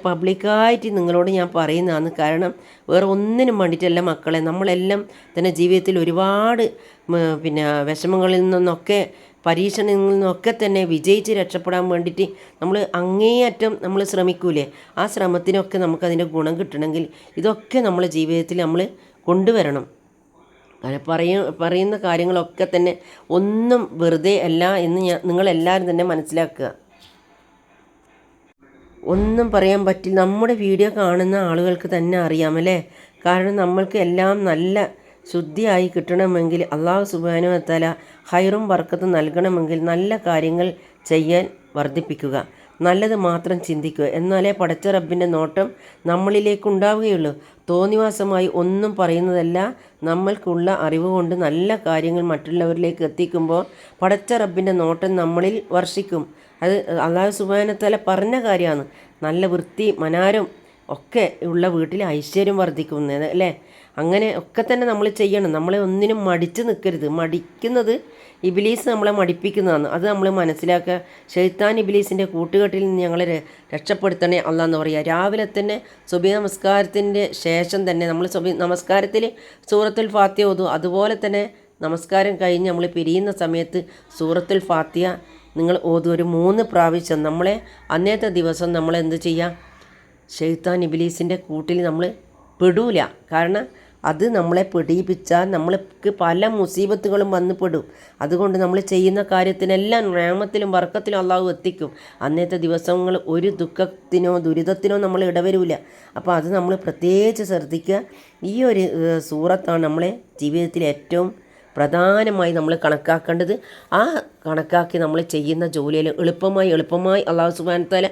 പബ്ലിക്കായിട്ട് നിങ്ങളോട് ഞാൻ പറയുന്നതാണ് കാരണം വേറെ ഒന്നിനും വേണ്ടിയിട്ടല്ല മക്കളെ. നമ്മളെല്ലാം തന്നെ ജീവിതത്തിൽ ഒരുപാട് പിന്നെ വിഷമങ്ങളിൽ നിന്നൊക്കെ പരീക്ഷണങ്ങളിൽ നിന്നൊക്കെ തന്നെ വിജയിച്ച് രക്ഷപ്പെടാൻ വേണ്ടിയിട്ട് നമ്മൾ അങ്ങേയറ്റം നമ്മൾ ശ്രമിക്കൂലേ? ആ ശ്രമത്തിനൊക്കെ നമുക്കതിന്റെ ഗുണം കിട്ടണമെങ്കിൽ ഇതൊക്കെ നമ്മളെ ജീവിതത്തിൽ നമ്മൾ കൊണ്ടുവരണം. പറയ പറയുന്ന കാര്യങ്ങളൊക്കെ തന്നെ ഒന്നും വെറുതെ അല്ല എന്ന് ഞാൻ നിങ്ങളെല്ലാവരും തന്നെ മനസ്സിലാക്കുക. ഒന്നും പറയാൻ പറ്റില്ല. നമ്മുടെ വീഡിയോ കാണുന്ന ആളുകൾക്ക് തന്നെ അറിയാമല്ലേ കാരണം നമ്മൾക്ക് എല്ലാം നല്ല ശുദ്ധിയായി കിട്ടണമെങ്കിൽ അള്ളാഹു സുബാനു വത്താല ഹൈറും വർക്കത്തും നൽകണമെങ്കിൽ നല്ല കാര്യങ്ങൾ ചെയ്യാൻ വർദ്ധിപ്പിക്കുക. നല്ലത് മാത്രം ചിന്തിക്കുക. എന്നാലേ പടച്ച റബ്ബിന്റെ നോട്ടം നമ്മളിലേക്ക് ഉണ്ടാവുകയുള്ളൂ. തോന്നിവാസമായി ഒന്നും പറയുന്നതല്ല. നമ്മൾക്കുള്ള അറിവ് കൊണ്ട് നല്ല കാര്യങ്ങൾ മറ്റുള്ളവരിലേക്ക് എത്തിക്കുമ്പോൾ പടച്ച റബ്ബിന്റെ നോട്ടം നമ്മളിൽ വർഷിക്കും. അത് അള്ളാഹു സുബാനത്തല പറഞ്ഞ കാര്യമാണ്. നല്ല വൃത്തി മനാരം ഒക്കെ ഉള്ള വീട്ടിൽ ഐശ്വര്യം വർദ്ധിക്കുന്നത് അല്ലേ? അങ്ങനെ ഒക്കെ തന്നെ നമ്മൾ ചെയ്യണം. നമ്മളെ ഒന്നിനും മടിച്ച് നിൽക്കരുത് മടിക്കുന്നത് ഇബിലീസ് നമ്മളെ മടിപ്പിക്കുന്നതാണ്. അത് നമ്മൾ മനസ്സിലാക്കുക. ഷെയ്ത്താൻ ഇബിലീസിന്റെ കൂട്ടുകെട്ടിൽ നിന്ന് ഞങ്ങളെ രക്ഷപ്പെടുത്തണേ അള്ളാന്ന് പറയുക. രാവിലെ തന്നെ സുബി നമസ്കാരത്തിന്റെ ശേഷം തന്നെ നമ്മൾ സുബി നമസ്കാരത്തിൽ സൂറത്തുൽ ഫാത്തിയ ഓതും. അതുപോലെ തന്നെ നമസ്കാരം കഴിഞ്ഞ് നമ്മൾ പിരിയുന്ന സമയത്ത് സൂറത്തുൽ ഫാത്തിയ നിങ്ങൾ ഓതും. ഒരു മൂന്ന് പ്രാവശ്യം നമ്മളെ അന്നേത്തെ ദിവസം നമ്മൾ എന്ത് ചെയ്യുക? ഷെയ്ത്താൻ ഇബിലീസിന്റെ കൂട്ടിൽ നമ്മൾ പെടൂല. കാരണം അത് നമ്മളെ പിടിപ്പിച്ചാൽ നമ്മൾക്ക് പല മുസീബത്തുകളും വന്ന് പെടും. അതുകൊണ്ട് നമ്മൾ ചെയ്യുന്ന കാര്യത്തിനെല്ലാം റാമത്തിലും വർക്കത്തിലും അള്ളാഹു എത്തിക്കും. അന്നത്തെ ദിവസങ്ങൾ ഒരു ദുഃഖത്തിനോ ദുരിതത്തിനോ നമ്മൾ ഇടവരില്ല അപ്പോൾ അത് നമ്മൾ പ്രത്യേകിച്ച് ശ്രദ്ധിക്കുക. ഈ ഒരു സൂറത്താണ് നമ്മളെ ജീവിതത്തിൽ ഏറ്റവും പ്രധാനമായി നമ്മൾ കണക്കാക്കേണ്ടത്. ആ കണക്കാക്കി നമ്മൾ ചെയ്യുന്ന ജോലിയിൽ എളുപ്പമായി എളുപ്പമായി അള്ളാഹു സുബാനത്താല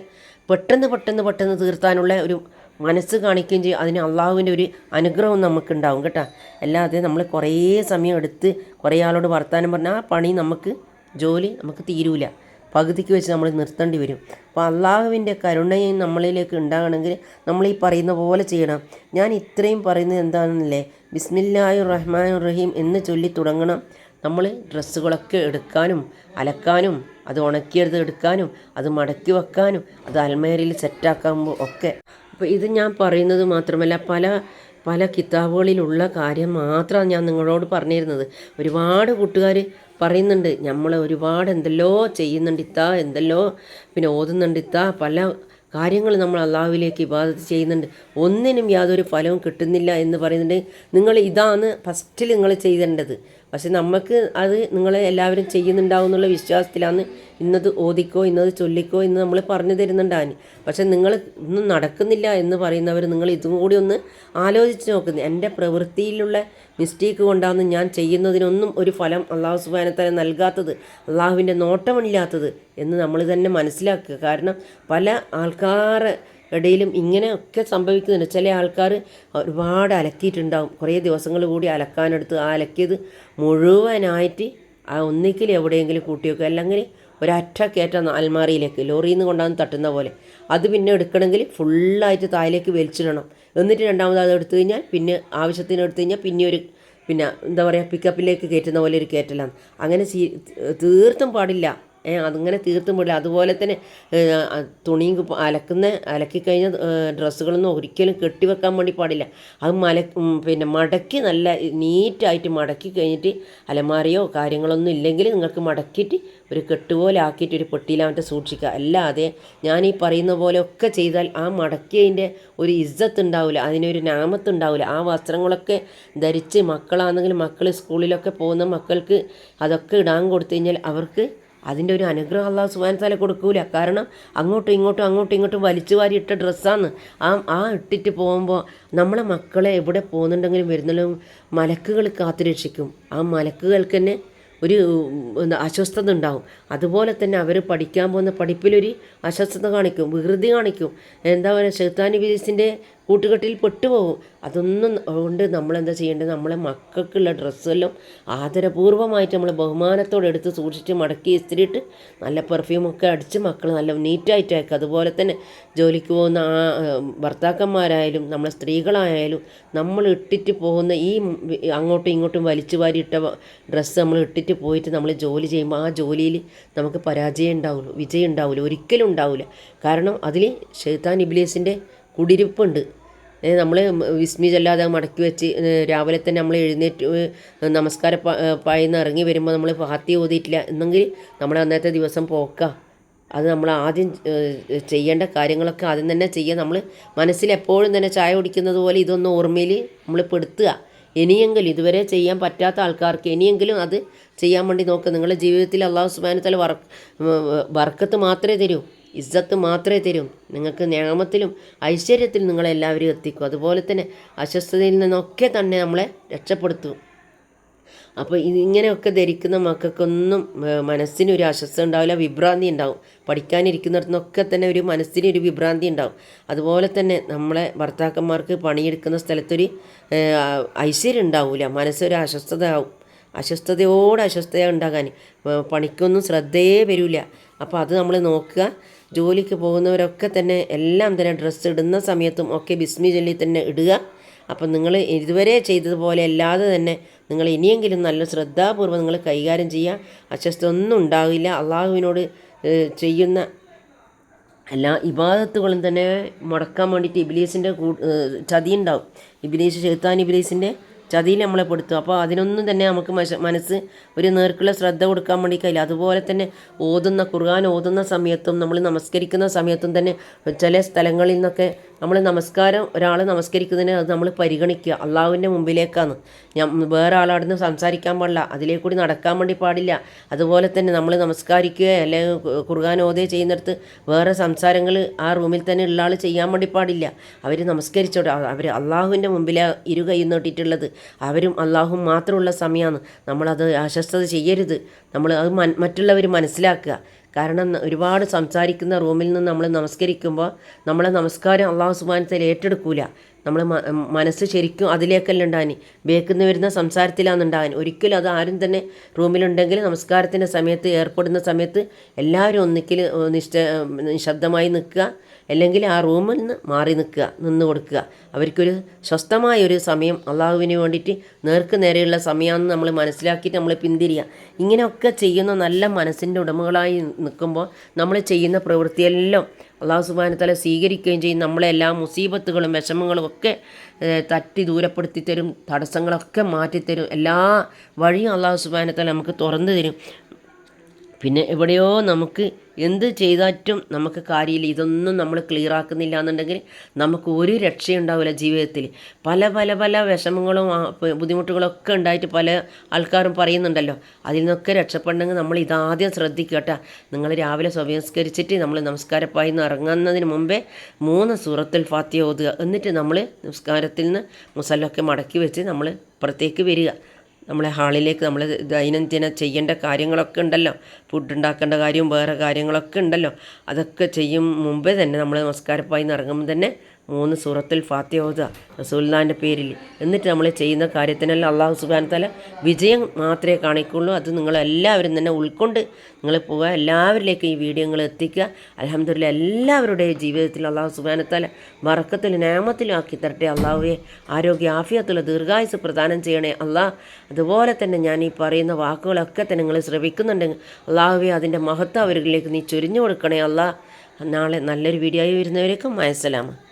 പെട്ടെന്ന് പെട്ടെന്ന് പെട്ടെന്ന് തീർത്താനുള്ള ഒരു മനസ്സ് കാണിക്കുകയും ചെയ്യും. അതിന് അള്ളാഹുവിന്റെ ഒരു അനുഗ്രഹം നമുക്കുണ്ടാവും കേട്ടോ. അല്ലാതെ നമ്മൾ കുറേ സമയം എടുത്ത് കുറേ ആളോട് വർത്തമാനം പറഞ്ഞാൽ ആ പണി നമുക്ക് ജോലി നമുക്ക് തീരൂല. പകുതിക്ക് വെച്ച് നമ്മൾ നിർത്തേണ്ടി വരും. അപ്പോൾ അള്ളാഹുവിന്റെ കരുണയും നമ്മളിലേക്ക് ഉണ്ടാകണമെങ്കിൽ നമ്മൾ ഈ പറയുന്ന പോലെ ചെയ്യണം. ഞാൻ ഇത്രയും പറയുന്നത് എന്താണെന്നല്ലേ? ബിസ്മില്ലായു റഹ്മാൻ റഹീം എന്ന് ചൊല്ലി തുടങ്ങണം. നമ്മൾ ഡ്രസ്സുകളൊക്കെ എടുക്കാനും അലക്കാനും അത് ഉണക്കിയെടുത്ത് എടുക്കാനും അത് മടക്കി വെക്കാനും അത് അൽമേരയിൽ സെറ്റാക്കുമ്പോൾ ഒക്കെ. അപ്പോൾ ഇത് ഞാൻ പറയുന്നത് മാത്രമല്ല പല പല കിതാബുകളിലുള്ള കാര്യം മാത്രമാണ് ഞാൻ നിങ്ങളോട് പറഞ്ഞിരുന്നത്. ഒരുപാട് കൂട്ടുകാർ പറയുന്നുണ്ട് നമ്മൾ ഒരുപാട് എന്തെല്ലോ ചെയ്യുന്നുണ്ട് ഇത്താ എന്തെല്ലോ പിന്നെ ഓതുന്നുണ്ട് ഇത്താ പല കാര്യങ്ങൾ നമ്മൾ അള്ളാഹുവിലേക്ക് ഇബാദത്ത് ചെയ്യുന്നുണ്ട്. ഒന്നിനും യാതൊരു ഫലവും കിട്ടുന്നില്ല എന്ന് പറയുന്നുണ്ട്. നിങ്ങൾ ഇതാണ് ഫസ്റ്റിൽ നിങ്ങൾ ചെയ്തേണ്ടത്. പക്ഷെ നമുക്ക് അത് നിങ്ങൾ എല്ലാവരും ചെയ്യുന്നുണ്ടാവും എന്നുള്ള വിശ്വാസത്തിലാണ് ഇന്നത് ഓദിക്കോ ഇന്നത് ചൊല്ലിക്കോ എന്ന് നമ്മൾ പറഞ്ഞു തരുന്നുണ്ടാവും പക്ഷെ നിങ്ങൾ ഇന്നും നടക്കുന്നില്ല എന്ന് പറയുന്നവർ നിങ്ങൾ ഇതും കൂടി ഒന്ന് ആലോചിച്ച് നോക്കുന്നത് എന്റെ പ്രവൃത്തിയിലുള്ള മിസ്റ്റേക്ക് കൊണ്ടാണ് ഞാൻ ചെയ്യുന്നതിനൊന്നും ഒരു ഫലം അള്ളാഹു സുബാനത്തല നൽകാത്തത് അള്ളാഹുവിന്റെ നോട്ടമില്ലാത്തത് എന്ന് നമ്മൾ തന്നെ മനസ്സിലാക്കുക. കാരണം പല ആൾക്കാരെ ഇടയിലും ഇങ്ങനെയൊക്കെ സംഭവിക്കുന്നുണ്ട്. ചില ആൾക്കാർ ഒരുപാട് അലക്കിയിട്ടുണ്ടാവും. കുറേ ദിവസങ്ങൾ കൂടി അലക്കാനെടുത്ത് ആ അലക്കിയത് മുഴുവനായിട്ട് ആ ഒന്നിക്കിൽ എവിടെയെങ്കിലും കൂട്ടി വെക്കുക അല്ലെങ്കിൽ ഒരറ്റ കയറ്റ അൽമാറിയിലേക്ക് ലോറിയിൽ നിന്ന് കൊണ്ടാന്ന് തട്ടുന്ന പോലെ. അത് പിന്നെ എടുക്കണമെങ്കിൽ ഫുള്ളായിട്ട് താഴേക്ക് വലിച്ചിടണം. എന്നിട്ട് രണ്ടാമത് അത് എടുത്തു കഴിഞ്ഞാൽ പിന്നെ ആവശ്യത്തിന് എടുത്തു കഴിഞ്ഞാൽ പിന്നെ ഒരു പിന്നെ എന്താ പറയുക പിക്കപ്പിലേക്ക് കയറ്റുന്ന പോലെ ഒരു കയറ്റലാണ്. അങ്ങനെ തീർത്തും പാടില്ല. അതങ്ങനെ തീർത്തും വിടില്ല അതുപോലെ തന്നെ തുണിയും അലക്കുന്ന അലക്കിക്കഴിഞ്ഞ ഡ്രസ്സുകളൊന്നും ഒരിക്കലും കെട്ടിവെക്കാൻ വേണ്ടി പാടില്ല. അത് മല പിന്നെ മടക്കി നല്ല നീറ്റായിട്ട് മടക്കി കഴിഞ്ഞിട്ട് അലമാരയോ കാര്യങ്ങളൊന്നും ഇല്ലെങ്കിൽ നിങ്ങൾക്ക് മടക്കിയിട്ട് ഒരു കെട്ടുപോലെ ആക്കിയിട്ട് ഒരു പെട്ടിയിലാമത്തെ സൂക്ഷിക്കുക. അല്ലാതെ ഞാൻ ഈ പറയുന്ന പോലെ ഒക്കെ ചെയ്താൽ ആ മടക്കിയതിന്റെ ഒരു ഇജ്ജത്ത് ഉണ്ടാവില്ല അതിനൊരു നാമത്ത് ഉണ്ടാവില്ല ആ വസ്ത്രങ്ങളൊക്കെ ധരിച്ച് മക്കളാണെങ്കിൽ മക്കൾ സ്കൂളിലൊക്കെ പോകുന്ന മക്കൾക്ക് അതൊക്കെ ഇടാൻ കൊടുത്തു കഴിഞ്ഞാൽ അവർക്ക് അതിന്റെ ഒരു അനുഗ്രഹം അള്ളാഹു സുബാൻ സാല കൊടുക്കൂല. കാരണം അങ്ങോട്ടും ഇങ്ങോട്ടും അങ്ങോട്ടും ഇങ്ങോട്ടും വലിച്ചു വാരി ഇട്ട ഡ്രസ്സാണ് ആ ആ ഇട്ടിട്ട് പോകുമ്പോൾ നമ്മളെ മക്കളെ എവിടെ പോകുന്നുണ്ടെങ്കിലും വരുന്നെങ്കിലും മലക്കുകൾ കാത്തു രക്ഷിക്കും ആ മലക്കുകൾക്ക് തന്നെ ഒരു അസ്വസ്ഥത ഉണ്ടാവും. അതുപോലെ തന്നെ അവർ പഠിക്കാൻ പോകുന്ന പഠിപ്പിലൊരു അസ്വസ്ഥത കാണിക്കും വികൃതി കാണിക്കും. എന്താ പറയുക ഷെയ്ത്താനി ബീസിന്റെ കൂട്ടുകെട്ടിൽ പെട്ടുപോകും അതൊന്നും കൊണ്ട് നമ്മളെന്താ ചെയ്യേണ്ടത്? നമ്മളെ മക്കൾക്കുള്ള ഡ്രസ്സെല്ലാം ആദരപൂർവമായിട്ട് നമ്മൾ ബഹുമാനത്തോടെ എടുത്ത് സൂക്ഷിച്ച് മടക്കി ഇസ്തിരിയിട്ട് നല്ല പെർഫ്യൂമൊക്കെ അടിച്ച് മക്കൾ നല്ല നീറ്റായിട്ട് അയക്കുക അതുപോലെ തന്നെ ജോലിക്ക് പോകുന്ന ആ ഭർത്താക്കന്മാരായാലും നമ്മളെ സ്ത്രീകളായാലും നമ്മൾ ഇട്ടിട്ട് പോകുന്ന ഈ അങ്ങോട്ടും ഇങ്ങോട്ടും വലിച്ചു വാരിയിട്ട ഡ്രസ്സ് നമ്മൾ ഇട്ടിട്ട് പോയിട്ട് നമ്മൾ ജോലി ചെയ്യുമ്പോൾ ആ ജോലിയിൽ നമുക്ക് പരാജയം ഉണ്ടാവുള്ളൂ വിജയം ഉണ്ടാവില്ല ഒരിക്കലും ഉണ്ടാവില്ല കാരണം അതിൽ ഷെയ്ത്താൻ ഇബ്ലീസിന്റെ കുടിരിപ്പുണ്ട്. നമ്മൾ വിസ്മിതല്ലാതെ മടക്കി വെച്ച് രാവിലെ തന്നെ നമ്മൾ എഴുന്നേറ്റ് നമസ്കാര പായിന്ന് ഇറങ്ങി വരുമ്പോൾ നമ്മൾ ഫാത്തി ഓതിയിട്ടില്ല. എന്നെങ്കിൽ നമ്മൾ അന്നത്തെ ദിവസം പോക്ക. അത് നമ്മൾ ആദ്യം ചെയ്യേണ്ട കാര്യങ്ങളൊക്കെ ആദ്യം തന്നെ ചെയ്യുക നമ്മൾ മനസ്സിൽ എപ്പോഴും തന്നെ ചായ കുടിക്കുന്നത് പോലെ ഇതൊന്ന് ഓർമ്മയിൽ നമ്മൾ പെടുത്തുക. ഇനിയെങ്കിലും ഇതുവരെ ചെയ്യാൻ പറ്റാത്ത ആൾക്കാർക്ക് ഇനിയെങ്കിലും അത് ചെയ്യാൻ വേണ്ടി നോക്കുക നിങ്ങളുടെ ജീവിതത്തിൽ അള്ളാഹു സുബാനത്തല വർ വർക്കത്ത് മാത്രമേ തരൂ. ഇസ്സത്ത് മാത്രമേ തരൂ. നിങ്ങൾക്ക് നിയമത്തിലും ഐശ്വര്യത്തിലും നിങ്ങളെല്ലാവരും എത്തിക്കും. അതുപോലെ തന്നെ അസ്വസ്ഥതയിൽ നിന്നൊക്കെ തന്നെ നമ്മളെ രക്ഷപ്പെടുത്തും. അപ്പോൾ ഇങ്ങനെയൊക്കെ ധരിക്കുന്ന മക്കൾക്കൊന്നും മനസ്സിനൊരു അസ്വസ്ഥ ഉണ്ടാവില്ല വിഭ്രാന്തി ഉണ്ടാവും. പഠിക്കാനിരിക്കുന്നിടത്തുനിന്നൊക്കെ തന്നെ ഒരു മനസ്സിനൊരു വിഭ്രാന്തി ഉണ്ടാവും. അതുപോലെ തന്നെ നമ്മളെ ഭർത്താക്കന്മാർക്ക് പണിയെടുക്കുന്ന സ്ഥലത്തൊരു ഐശ്വര്യം ഉണ്ടാവില്ല മനസ്സൊരു അസ്വസ്ഥത ആവും. അസ്വസ്ഥതയോട് അസ്വസ്ഥത ഉണ്ടാകാൻ പണിക്കൊന്നും ശ്രദ്ധയേ വരില്ല അപ്പോൾ അത് നമ്മൾ നോക്കുക. ജോലിക്ക് പോകുന്നവരൊക്കെ തന്നെ എല്ലാം തന്നെ ഡ്രസ്സ് ഇടുന്ന സമയത്തും ഒക്കെ ബിസ്മി ചൊല്ലി തന്നെ ഇടുക. അപ്പം നിങ്ങൾ ഇതുവരെ ചെയ്തതുപോലെ അല്ലാതെ തന്നെ നിങ്ങൾ ഇനിയെങ്കിലും നല്ല ശ്രദ്ധാപൂർവം നിങ്ങൾ കൈകാര്യം ചെയ്യുക. ഒന്നും ഉണ്ടാവില്ല. അള്ളാഹുവിനോട് ചെയ്യുന്ന എല്ലാ ഇബാദത്തുകളും തന്നെ മുടക്കാൻ വേണ്ടിയിട്ട് ഇബിലീസിന്റെ ചതി ഉണ്ടാവും ഇബിലീസ് ചെറുത്താൻ ഇബിലീസിന്റെ ചതിയിൽ നമ്മളെ പെടുത്തും. അപ്പോൾ അതിനൊന്നും തന്നെ നമുക്ക് മനസ്സ് ഒരു നേർക്കുള്ള ശ്രദ്ധ കൊടുക്കാൻ വേണ്ടി കഴിയില്ല. അതുപോലെ തന്നെ ഓതുന്ന ഖുർആൻ ഓതുന്ന സമയത്തും നമ്മൾ നമസ്കരിക്കുന്ന സമയത്തും തന്നെ ചില സ്ഥലങ്ങളിൽ നിന്നൊക്കെ നമ്മൾ നമസ്കാരം ഒരാൾ നമസ്കരിക്കുന്നതിന് അത് നമ്മൾ പരിഗണിക്കുക. അള്ളാഹുവിന്റെ മുമ്പിലേക്കാണ്. ഞാൻ വേറെ ആളവിടുന്ന് സംസാരിക്കാൻ പാടില്ല. അതിലേക്ക് കൂടി നടക്കാൻ വേണ്ടി പാടില്ല. അതുപോലെ തന്നെ നമ്മൾ നമസ്കാരിക്കുക അല്ലെങ്കിൽ ഖുർആൻ ഓതേ ചെയ്യുന്നിടത്ത് വേറെ സംസാരങ്ങൾ ആ റൂമിൽ തന്നെ ഉള്ള ആൾ ചെയ്യാൻ വേണ്ടി പാടില്ല. അവർ നമസ്കരിച്ചോട്ടെ. അവർ അള്ളാഹുവിന്റെ മുമ്പിലെ ഇരു കൈ നീട്ടിയിട്ടുള്ളത്. അവരും അള്ളാഹും മാത്രമുള്ള സമയമാണ്. നമ്മളത് അസ്വസ്ഥത ചെയ്യരുത്. നമ്മൾ അത് മറ്റുള്ളവർ മനസ്സിലാക്കുക. കാരണം ഒരുപാട് സംസാരിക്കുന്ന റൂമിൽ നിന്ന് നമ്മൾ നമസ്കരിക്കുമ്പോൾ നമ്മളെ നമസ്കാരം അള്ളാഹു സുബാനത്തിൽ ഏറ്റെടുക്കൂല. നമ്മൾ മനസ്സ് ശരിക്കും അതിലേക്കല്ല ഉണ്ടാകാൻ ബേക്കുന്ന വരുന്ന സംസാരത്തിലാണ് ഉണ്ടാകാൻ ഒരിക്കലും അത് ആരും തന്നെ റൂമിലുണ്ടെങ്കിൽ നമസ്കാരത്തിന്റെ സമയത്ത് ഏർപ്പെടുന്ന സമയത്ത് എല്ലാവരും ഒന്നിക്കൽ നിശ്ച നിശബ്ദമായി നിൽക്കുക. അല്ലെങ്കിൽ ആ റൂമിൽ നിന്ന് മാറി നിൽക്കുക നിന്ന് കൊടുക്കുക. അവർക്കൊരു സ്വസ്ഥമായ ഒരു സമയം അള്ളാഹുവിന് വേണ്ടിയിട്ട് നേർക്ക് നേരെയുള്ള സമയമാണെന്ന് നമ്മൾ മനസ്സിലാക്കിയിട്ട് നമ്മൾ പിന്തിരിയുക ഇങ്ങനെയൊക്കെ ചെയ്യുന്ന നല്ല മനസ്സിന്റെ ഉടമകളായി നിൽക്കുമ്പോൾ നമ്മൾ ചെയ്യുന്ന പ്രവൃത്തിയെല്ലാം അള്ളാഹു സുബാനത്തല സ്വീകരിക്കുകയും ചെയ്യും. നമ്മളെ എല്ലാ മുസീബത്തുകളും വിഷമങ്ങളും ഒക്കെ തട്ടി ദൂരപ്പെടുത്തി തരും തടസ്സങ്ങളൊക്കെ മാറ്റിത്തരും. എല്ലാ വഴിയും അള്ളാഹു സുബാനത്തല നമുക്ക് തുറന്നു തരും. പിന്നെ എവിടെയോ നമുക്ക് എന്ത് ചെയ്താറ്റും നമുക്ക് കാര്യമില്ല. ഇതൊന്നും നമ്മൾ ക്ലിയർ ആക്കുന്നില്ല എന്നുണ്ടെങ്കിൽ നമുക്ക് ഒരു രക്ഷയുണ്ടാവില്ല ജീവിതത്തിൽ. പല പല പല വിഷമങ്ങളും ബുദ്ധിമുട്ടുകളൊക്കെ ഉണ്ടായിട്ട് പല ആൾക്കാരും പറയുന്നുണ്ടല്ലോ. അതിൽ നിന്നൊക്കെ രക്ഷപ്പെടണമെങ്കിൽ നമ്മൾ ഇതാദ്യം ശ്രദ്ധിക്കുക കേട്ടോ. നിങ്ങൾ രാവിലെ സ്വയംസ്കരിച്ചിട്ട് നമ്മൾ നമസ്കാരപ്പായി നിന്ന് ഇറങ്ങുന്നതിന് മുമ്പേ മൂന്ന് സൂറത്തിൽ ഫാത്തിയ ഓതുക. എന്നിട്ട് നമ്മൾ നമസ്കാരത്തിൽ നിന്ന് മുസല്ലൊക്കെ മടക്കി വെച്ച് നമ്മൾ പുറത്തേക്ക് വരിക. നമ്മളെ ഹാളിലേക്ക് നമ്മൾ ദൈനംദിന ചെയ്യേണ്ട കാര്യങ്ങളൊക്കെ ഉണ്ടല്ലോ. ഫുഡ് ഉണ്ടാക്കേണ്ട കാര്യവും വേറെ കാര്യങ്ങളൊക്കെ ഉണ്ടല്ലോ. അതൊക്കെ ചെയ്യും മുമ്പേ തന്നെ നമ്മൾ നമസ്കാരപ്പായി ഇറങ്ങുമ്പോൾ തന്നെ മൂന്ന് സൂറത്തിൽ ഫാത്തിഹ ഓതുക പേരിൽ. എന്നിട്ട് നമ്മൾ ചെയ്യുന്ന കാര്യത്തിനല്ല അള്ളാഹു സുബാൻ തല വിജയം മാത്രമേ കാണിക്കുള്ളൂ. അത് നിങ്ങളെല്ലാവരും തന്നെ ഉൾക്കൊണ്ട് നിങ്ങൾ പോവുക. എല്ലാവരിലേക്കും ഈ വീഡിയോ നിങ്ങൾ എത്തിക്കുക. അലഹമ്മദില്ല എല്ലാവരുടെയും ജീവിതത്തിൽ അള്ളാഹു സുബാനത്തല വറക്കത്തിൽ നാമത്തിലും ആക്കി തരട്ടെ. അള്ളാഹുവെ ആരോഗ്യ ആഫിയത്തുള്ള ദീർഘായുസ് പ്രദാനം ചെയ്യണേ. അള്ളാഹ് അതുപോലെ തന്നെ ഞാൻ ഈ പറയുന്ന വാക്കുകളൊക്കെ തന്നെ നിങ്ങൾ ശ്രവിക്കുന്നുണ്ടെങ്കിൽ അള്ളാഹുവെ അതിന്റെ മഹത്വം അവരിലേക്ക് നീ ചൊരിഞ്ഞു കൊടുക്കണേ. അള്ളാഹ് നാളെ നല്ലൊരു വീഡിയോ ആയി വരുന്നവരേക്കും മയസലാമ